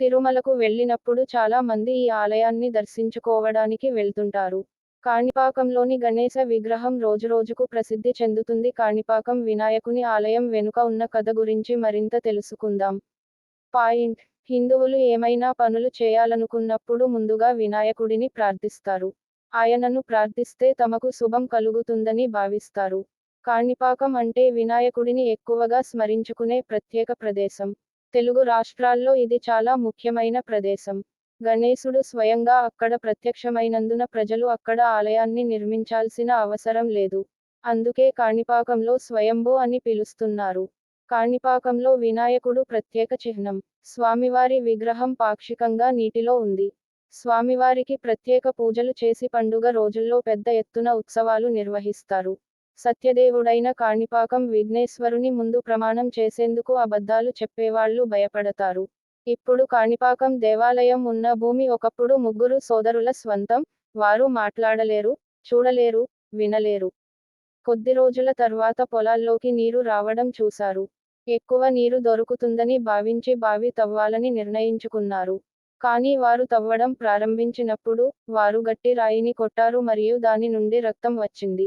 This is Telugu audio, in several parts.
తిరుమలకు వెళ్ళినప్పుడు చాలా మంది ఈ ఆలయాన్ని దర్శించుకోవడానికి వెళ్తుంటారు. కాణిపాకంలోని గణేశ విగ్రహం రోజురోజుకు ప్రసిద్ధి చెందుతుంది. కాణిపాకం వినాయకుని ఆలయం వెనుక ఉన్న కథ గురించి మరింత తెలుసుకుందాం. పాయింట్. హిందువులు ఏమైనా పనులు చేయాలనుకున్నప్పుడు ముందుగా వినాయకుడిని ప్రార్థిస్తారు. ఆయనను ప్రార్థిస్తే తమకు శుభం కలుగుతుందని భావిస్తారు. కాణిపాకం అంటే వినాయకుడిని ఎక్కువగా స్మరించుకునే ప్రత్యేక ప్రదేశం. తెలుగు రాష్ట్రాల్లో ఇది చాలా ముఖ్యమైన ప్రదేశం. గణేశుడు స్వయంగా అక్కడ ప్రత్యక్షమైనందున ప్రజలు అక్కడ ఆలయాన్ని నిర్మించాల్సిన అవసరం లేదు. అందుకే కాణిపాకంలో స్వయంభూ అని పిలుస్తున్నారు. కాణిపాకంలో వినాయకుడు ప్రత్యేక చిహ్నం. స్వామివారి విగ్రహం పాక్షికంగా నీటిలో ఉంది. స్వామివారికి ప్రత్యేక పూజలు చేసి పండుగ రోజుల్లో పెద్ద ఎత్తున ఉత్సవాలు నిర్వహిస్తారు. సత్యదేవుడైన కాణిపాకం విఘ్నేశ్వరుని ముందు ప్రమాణం చేసేందుకు అబద్ధాలు చెప్పేవాళ్ళు భయపడతారు. ఇప్పుడు కాణిపాకం దేవాలయం ఉన్న భూమి ఒకప్పుడు ముగ్గురు సోదరుల స్వంతం. వారు మాట్లాడలేరు చూడలేరు వినలేరు. కొద్ది రోజుల తర్వాత పొలాల్లోకి నీరు రావడం చూశారు. ఎక్కువ నీరు దొరుకుతుందని భావించి బావి తవ్వాలని నిర్ణయించుకున్నారు. కానీ వారు తవ్వడం ప్రారంభించినప్పుడు వారు గట్టి రాయిని కొట్టారు మరియు దాని నుండి రక్తం వచ్చింది.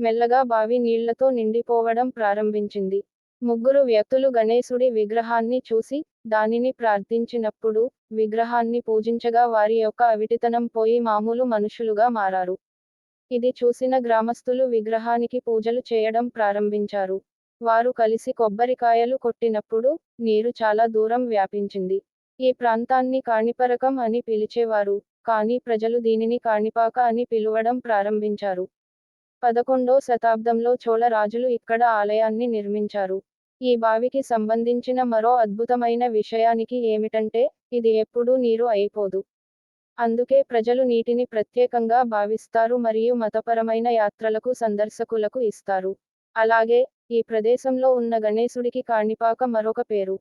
మెల్లగా బావి నీళ్ళతో నిండిపోవడం ప్రారంభించింది. ముగ్గురు వ్యక్తులు గణేశుడి విగ్రహాన్ని చూసి దానిని ప్రార్థించినప్పుడు విగ్రహాన్ని పూజించగా వారి యొక్క అవిటితనం పోయి మామూలు మనుషులుగా మారారు. ఇది చూసిన గ్రామస్తులు విగ్రహానికి పూజలు చేయడం ప్రారంభించారు. వారు కలిసి కొబ్బరికాయలు కొట్టినప్పుడు నీరు చాలా దూరం వ్యాపించింది. ఈ ప్రాంతాన్ని కాణిపరకం అని పిలిచేవారు కానీ ప్రజలు దీనిని కాణిపాక అని పిలువడం ప్రారంభించారు. పదకొండో శతాబ్దంలో చోళ రాజులు ఇక్కడ ఆలయాన్ని నిర్మించారు. ఈ బావికి సంబంధించిన మరో అద్భుతమైన విషయానికి ఏమిటంటే ఇది ఎప్పుడూ నీరు అయిపోదు. అందుకే ప్రజలు నీటిని ప్రత్యేకంగా భావిస్తారు మరియు మతపరమైన యాత్రలకు సందర్శకులకు ఇస్తారు. అలాగే ఈ ప్రదేశంలో ఉన్న గణేశుడికి కాణిపాక మరొక పేరు.